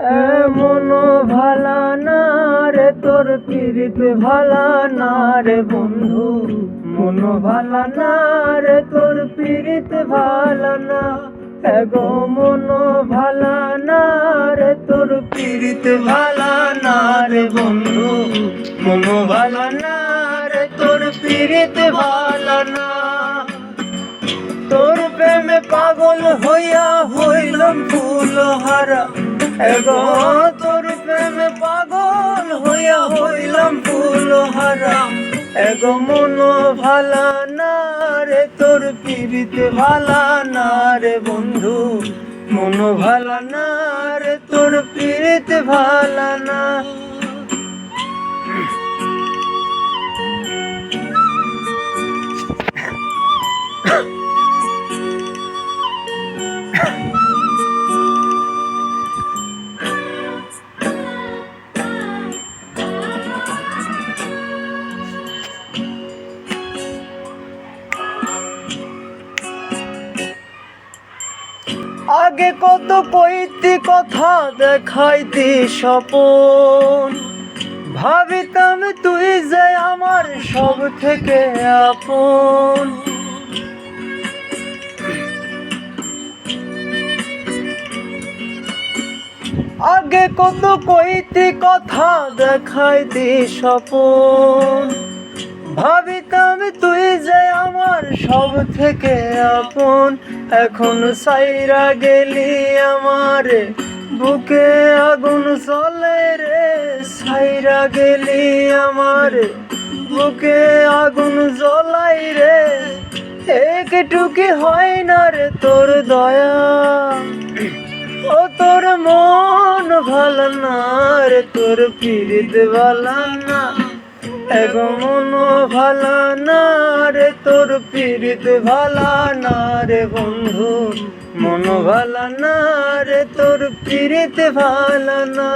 এমন ভালা না রে তোর পীড়িত ভালা না রে বন্ধু। মন ভালা না রে তোর পীড়িত ভালা না। এগো মন ভালা না রে তোর পীড়িত ভালা না রে বন্ধু। মন ভালা না রে তোর পীড়িত ভালা না। তোর প্রেমে পাগল হইয়া হইলাম ফুল হারা তোর প্রেমে পাগল হইয়া হইলাম ফুল হারাম এগো মন ভালা না রে, তোর পীড়িত ভালা না রে বন্ধু। মন ভালা না রে, তোর পিড়িতে ভালা না। আগে কত কইতি কথা দেখাইতি স্বপন। ভাবিতাম তুই যে আমার সব থেকে আপন। আগে কত কইতি কথা দেখাইতি স্বপন। ভাবিতাম তুই যে আমার সব থেকে আপন। এখন সাইরা গেলি আমার, বুকে আগুন চলে রে। সাইরা গেলি আমার, বুকে আগুন জ্বলাই রে। একটুকি হয় না রে তোর দয়া। ও তোর মন ভালো না রে, তোর পীড়িত ভালো না। এগো মন ভালো না রে, তোর পীড়িত ভালা না রে বন্ধু মন ভালা না রে তোর পীড়িত ভালা না।